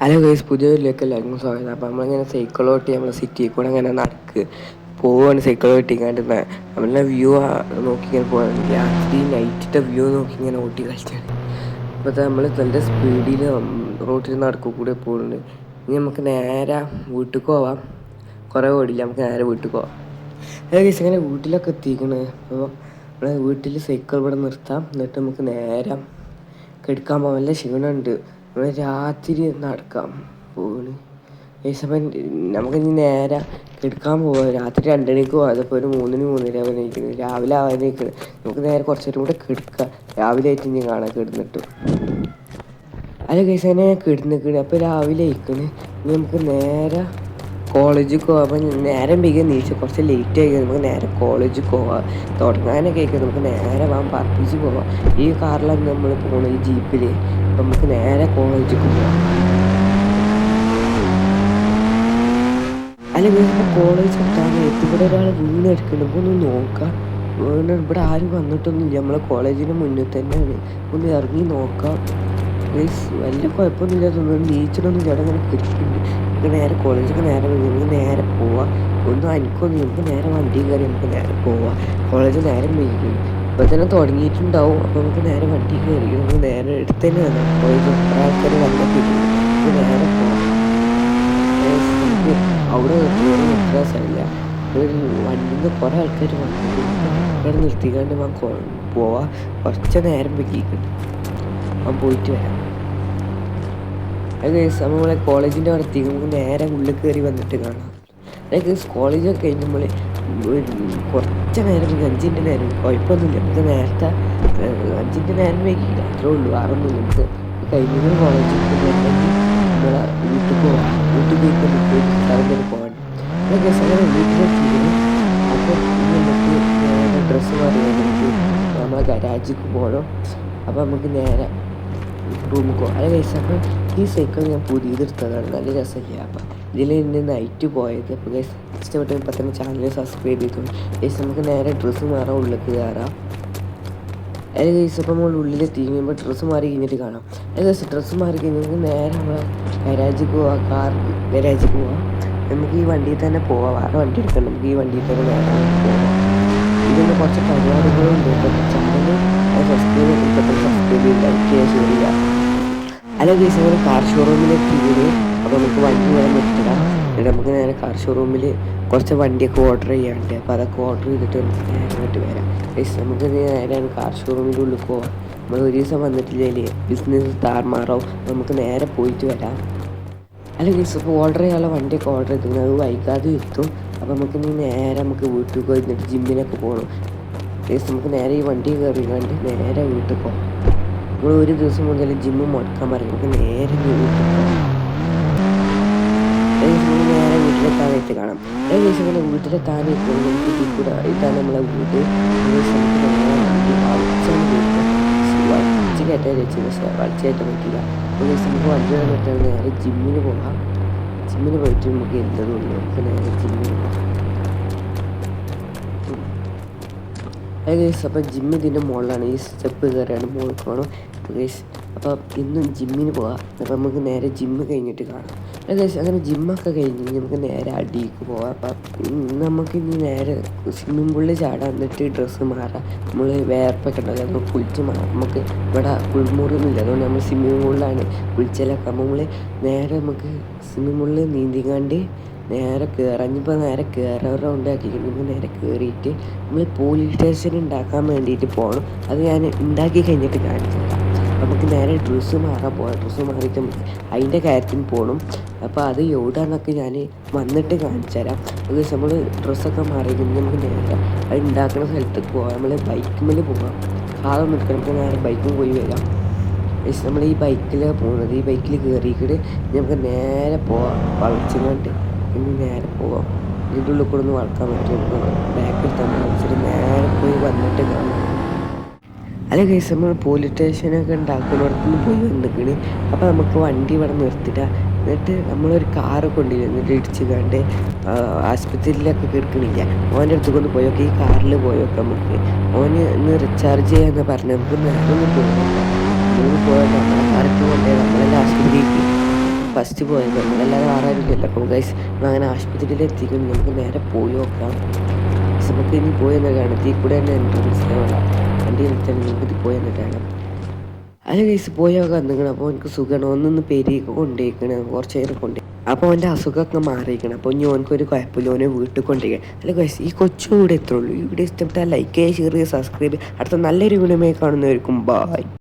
Hello guys പുതിയ വീട്ടിലേക്ക് എല്ലാവർക്കും സ്വാഗതം. അപ്പോൾ നമ്മളിങ്ങനെ സൈക്കിൾ ഓട്ടി നമ്മൾ സിറ്റിയിൽ കൂടെ ഇങ്ങനെ നടക്ക്. പോവാണ് സൈക്കിൾ ഓട്ടിക്കാണ്ട്. നമ്മളെ വ്യൂ നോക്കി ഇങ്ങനെ പോകാൻ രാത്രി നൈറ്റിന്റെ വ്യൂ നോക്കി ഇങ്ങനെ ഓട്ടി കളിച്ചാണ് അപ്പോൾ നമ്മൾ നല്ല സ്പീഡിൽ റോട്ടിൽ നടക്കു കൂടെ പോകുന്നുണ്ട് ഇനി നമുക്ക് നേരെ വീട്ടിൽ പോവാം. കുറേ ഓടില്ല നമുക്ക് നേരെ വീട്ടിൽ പോവാം. അതെ ഗൈസ് ഇങ്ങനെ വീട്ടിലൊക്കെ എത്തിക്കണ്. അപ്പോൾ നമ്മളെ വീട്ടിൽ സൈക്കിൾ ഇവിടെ നിർത്താം. എന്നിട്ട് നമുക്ക് നേരെ കെടുക്കാൻ പോകാൻ നല്ല ക്ഷീണമുണ്ട് നമ്മൾ രാത്രി നടക്കാം പോണ് ഏസപ്പം നമുക്ക് ഇനി നേരെ കിടക്കാൻ പോവാം. രാത്രി രണ്ടണിക്ക് പോവാം. അതിപ്പോൾ ഒരു മൂന്നിന് മൂന്നര ആവാൻ നിൽക്കുന്നത് രാവിലെ ആവാൻ നിൽക്കുന്നത് നമുക്ക് നേരെ കുറച്ചേരും കൂടെ കിടക്കാം. രാവിലെ ആയിട്ട് ഇനി കാണാൻ കിടന്നിട്ട്. അല്ല കേസ് തന്നെ കിടന്നിക്കണ്. അപ്പോൾ രാവിലെ ആയിക്കണ്. ഇനി നമുക്ക് നേരെ കോളേജിൽ അപ്പം നേരം വേഗം നീച്ച് കുറച്ച് ലേറ്റ് ആയി. നമുക്ക് നേരെ കോളേജിൽ പോവാം. തുടങ്ങാനൊക്കെ ആയിരിക്കും നമുക്ക് നേരെ പോകാം പറപ്പിച്ച് പോവാം. ഈ കാറിലാണ് നമ്മൾ പോകണം ഈ ജീപ്പിൽ നമുക്ക് നേരെ കോളേജിൽ പോവാം. അല്ലെങ്കിൽ ഇപ്പോൾ കോളേജ് എത്താനായിട്ട് ഇവിടെ ഒരാൾ വീണ് എടുക്കണം ഒന്ന് നോക്കാം. ഇവിടെ ആരും വന്നിട്ടൊന്നുമില്ല. നമ്മളെ കോളേജിന് മുന്നിൽ തന്നെ ഒന്ന് ഇറങ്ങി നോക്കാം. വലിയ കുഴപ്പമൊന്നുമില്ല. നീച്ചിട്ടൊന്നും ചേട്ടൻ ഇങ്ങനെ കിടക്കുന്നുണ്ട്. നമുക്ക് നേരെ കോളേജൊക്കെ നേരെ നമുക്ക് നേരെ പോവാം. ഒന്നും എനിക്കൊന്നും നമുക്ക് നേരെ വണ്ടി കയറി നമുക്ക് നേരെ പോവാം. കോളേജ് നേരം വൈകും ഇപ്പം തന്നെ തുടങ്ങിയിട്ടുണ്ടാവും. അപ്പോൾ നമുക്ക് നേരെ വണ്ടി കയറി നമുക്ക് നേരെ എടുത്ത് തന്നെ വന്നു പോയത് ആൾക്കാർ വന്നിട്ടില്ല നേരെ പോകാം അവിടെ വ്യത്യാസമില്ല നിന്ന് കുറേ ആൾക്കാർ വന്നു. അവിടെ നിർത്തിക്കാണ്ട് ഞാൻ പോവാം. കുറച്ച് നേരം വൈകിക്കുന്നുണ്ട് അവൻ പോയിട്ട് വരാം. അത് നമ്മളെ കോളേജിന്റെ അവിടെ നമുക്ക് നേരെ ഉള്ളിൽ കയറി വന്നിട്ട് കാണാം. അതായത് കോളേജൊക്കെ കഴിഞ്ഞ് നമ്മൾ കുറച്ച് നേരം അഞ്ചിന്റെ നേരം കുഴപ്പമൊന്നുമില്ല. നമുക്ക് നേരത്തെ അഞ്ചിന്റെ നേരം വൈകില്ല അത്രേ ഉള്ളൂ. വേറൊന്നുമില്ല നമുക്ക് കഴിഞ്ഞ കോളേജിൽ നമ്മളെ വീട്ടിൽ പോകാം. വീട്ടിൽ പോയിട്ട് നമുക്ക് സ്ഥലം പോകാൻ അതൊക്കെ അങ്ങനെ വീട്ടിലെത്തിയിരുന്നു അപ്പോൾ നമുക്ക് നേരെ ഡ്രസ്സ് മാറി നമുക്ക് നമ്മളെ ഗരാജിക്ക് പോകണം. അപ്പോൾ നമുക്ക് നേരെ റൂമിൽ പോകാം. അത് ഈ സൈക്കിൾ ഞാൻ പുതിയതെടുത്തതാണ് നല്ല രസമില്ല? അപ്പം ഇതിൽ ഇന്ന് നൈറ്റ് പോയത്. അപ്പോൾ ഗൈസ് ഇഷ്ടപ്പെട്ട ഇപ്പം തന്നെ ചാനൽ സബ്സ്ക്രൈബ് ചെയ്തു. ഗൈസ് നമുക്ക് നേരെ ഡ്രസ്സ് മാറാം ഉള്ളിലേക്ക് കയറാം അതിൽ ഗൈസ് അപ്പം നമ്മൾ ഉള്ളിലെത്തി തീങ്ങുമ്പോൾ ഡ്രസ്സ് മാറി കഴിഞ്ഞിട്ട് കാണാം. അതായത് ഗൈസ് ഡ്രസ്സ് മാറി കഴിഞ്ഞാൽ നേരെ നമ്മൾ ഗരാജിക്ക് പോവാം. കാർ ഗരാജിക്ക് പോവാം. നമുക്ക് ഈ വണ്ടിയിൽ തന്നെ പോവാം. വേറെ വണ്ടി എടുക്കണം നമുക്ക് ഈ വണ്ടിയിൽ തന്നെ നേരെ പോവാം. ഇതിന് കുറച്ച് പരിപാടികളുണ്ട് ചാനൽ സബ്സ്ക്രൈബ് ചെയ്തിട്ട് സബ്സ്ക്രൈബ് ലൈക്ക് ചെയ്യാൻ ചെയ്യുക അല്ല ഗൈസ് അങ്ങനെ കാർ ഷോറൂമിലെത്തിയത് അപ്പോൾ നമുക്ക് വണ്ടി വരാൻ പറ്റില്ല. എന്നിട്ട് നമുക്ക് നേരെ കാർ ഷോറൂമിൽ കുറച്ച് വണ്ടിയൊക്കെ ഓർഡർ ചെയ്യാനുണ്ട്. അപ്പോൾ അതൊക്കെ ഓർഡർ ചെയ്തിട്ട് നമുക്ക് നേരമായിട്ട് വരാം. നമുക്ക് നേരെ കാർ ഷോറൂമിന്റെ ഉള്ളിൽ പോവാം. നമ്മൾ ഒരു ദിവസം വന്നിട്ടില്ലെങ്കിൽ ബിസിനസ് താർമാറാവും നമുക്ക് നേരെ പോയിട്ട് വരാം. അല്ല ഗൈസ് ഇപ്പോൾ ഓർഡർ ചെയ്യാനുള്ള വണ്ടിയൊക്കെ ഓർഡർ ചെയ്തിരുന്നു അത് വൈകാതെ എത്തും. അപ്പോൾ നമുക്ക് ഇനി നേരെ നമുക്ക് വീട്ടിൽ പോയി എന്നിട്ട് ജിമ്മിനൊക്കെ പോകണം നമുക്ക് നേരെ ഈ വണ്ടി കയറി കണ്ട് നേരെ വീട്ടിൽ പോകാം നമ്മൾ ഒരു ദിവസം മുതൽ ജിമ്മ് മുടക്കാൻ പറയും. നമുക്ക് നേരെ വീട്ടിൽ പോകാം നേരെ വീട്ടിലെത്താനായിട്ട് കാണാം. ഏകദേശം ഇങ്ങനെ നമുക്ക് ഇതിൽ കൂടെ ഇതാണ് നമ്മളെ വീട്. വളച്ച് കയറ്റാൻ വെച്ചു പക്ഷേ വളച്ച് കയറ്റാൻ പറ്റില്ല. ഒരു ദിവസം നമുക്ക് വണ്ടി വന്നിട്ട് നേരെ ജിമ്മിന് പോകാം ജിമ്മിന് പോയിട്ട് നമുക്ക് എന്തെന്നുള്ളൂ നമുക്ക് നേരെ ജിമ്മിന് പോകാം ഏകദേശം അപ്പം ജിമ്മ് മുകളിലാണ്. ഈ സ്റ്റെപ്പ് കയറിയാണ് മുകളിൽ പോകണം. ഗൈസ് അപ്പോൾ ഇന്നും ജിമ്മിന് പോവാം. അപ്പോൾ നമുക്ക് നേരെ ജിമ്മ് കഴിഞ്ഞിട്ട് കാണാം. ഏകദേശം അങ്ങനെ ജിമ്മൊക്കെ കഴിഞ്ഞ് നമുക്ക് നേരെ അടിക്ക് പോവാം. അപ്പം നമുക്ക് ഇനി നേരെ സ്വിമ്മിംഗ് പൂളിൽ ചാടാൻ എന്നിട്ട് ഡ്രസ്സ് മാറാം. നമ്മൾ വേർപ്പൊക്കെ ഉണ്ടല്ലോ നമ്മൾ കുളിച്ച് മാറാം. നമുക്ക് ഇവിടെ കുളിമുറിയൊന്നുമില്ല. അതുകൊണ്ട് നമ്മൾ സ്വിമ്മിംഗ് പൂളിലാണ് കുളിച്ചാലൊക്കെ. നമ്മൾ നേരെ നമുക്ക് സ്വിമ്മിംഗ് പൂളിൽ നീന്തിക്കാണ്ട് നേരെ കയറാം ഇനിയിപ്പോൾ നേരെ കയറാറ് ഉണ്ടാക്കിയിരിക്കുന്നത് നേരെ കയറിയിട്ട് നമ്മൾ പോലീസ് സ്റ്റേഷൻ ഉണ്ടാക്കാൻ വേണ്ടിയിട്ട് പോകണം അത് ഞാൻ ഉണ്ടാക്കി കഴിഞ്ഞിട്ട് കാണിച്ചു തരാം നമുക്ക് നേരെ ഡ്രസ്സ് മാറാൻ പോകാം ഡ്രസ്സ് മാറിയിട്ട് അതിന്റെ കാര്യത്തിന് പോകണം അപ്പോൾ അത് എവിടെയാണെന്നൊക്കെ ഞാൻ വന്നിട്ട് കാണിച്ചു തരാം അത് നമ്മൾ ഡ്രസ്സൊക്കെ മാറി നമുക്ക് നേരെ അത് ഉണ്ടാക്കുന്ന സ്ഥലത്തേക്ക് പോകാം നമ്മൾ ബൈക്കുമ്മൽ പോകാം എടുക്കണം നമുക്ക് നേരെ ബൈക്കും പോയി വരാം. നമ്മൾ ഈ ബൈക്കിലാണ് പോകുന്നത് ഈ ബൈക്കിൽ കയറിയിട്ട് നമുക്ക് നേരെ പോവാം. വളച്ചുകൊണ്ട് ഇനി നേരെ പോവാം. ഇതിന്റെ ഉള്ളിൽ കൂടെ ഒന്ന് വളക്കാൻ പറ്റും. ബാക്കിൽ തന്നെ നേരെ പോയി വന്നിട്ട് കാണാം. അല്ല കേസ് നമ്മൾ പോലീസ് സ്റ്റേഷനൊക്കെ ഉണ്ടാക്കുന്നിടത്തുനിന്ന് പോയി വന്നിക്കണ്. അപ്പോൾ നമുക്ക് വണ്ടി ഇവിടെ നിർത്തിട്ട എന്നിട്ട് നമ്മളൊരു കാറ് കൊണ്ടുവരും എന്നിട്ട് ഇടിച്ച് കണ്ട് ആശുപത്രിയിലൊക്കെ കിടക്കണില്ല. ഓന്റെ അടുത്ത് കൊണ്ട് പോയൊക്കെ ഈ കാറിൽ പോയൊക്കെ നമുക്ക്. ഓന് ഇന്ന് റീചാർജ് ചെയ്യാന്ന് പറഞ്ഞ് നമുക്ക് നേരൊന്നും പോകുന്നില്ല പോകാം നമ്മൾ പോയാൽ നമ്മളെ കാർക്ക് കൊണ്ടേ നമ്മളെല്ലാം ആശുപത്രിക്ക് ഫസ്റ്റ് പോയത് നമ്മളെല്ലാവരും ആറായിരുന്നില്ല അപ്പം ഗൈസ് അങ്ങനെ ആശുപത്രിയിൽ എത്തിക്കുന്നു നമുക്ക് നേരെ പോയി നോക്കാം. നമുക്ക് ഇനി പോയി എന്ന കാണാം. തീ കൂടെ തന്നെ എൻട്രൻസ് വണ്ടി നിർത്താൻ നികുതി പോയി എന്നിട്ടാണ് അല്ല കേസ് പോയൊക്കെ നിങ്ങൾ അപ്പോൾ എനിക്ക് സുഖമാണ് ഒന്നൊന്ന് പെരിയൊക്കെ കൊണ്ടുപോയിക്കണം കുറച്ച് നേരം കൊണ്ടു അപ്പോൾ അവന്റെ അസുഖമൊക്കെ മാറിയിരിക്കണം അപ്പോൾ ഇനി ഓനക്കൊരു കുഴപ്പമില്ല. ഓനെ വീട്ടിൽ കൊണ്ടുപോയി അല്ല ഗൈസ് ഈ കൊച്ചു എത്തുള്ളൂ ഈ വീഡിയോ ഇഷ്ടപ്പെട്ടാൽ ലൈക്ക് ചെയ്യുക ഷെയർ ചെയ്യുക സബ്സ്ക്രൈബ് അടുത്ത നല്ലൊരു വീഡിയോ കാണുന്നവർക്കും ബായ്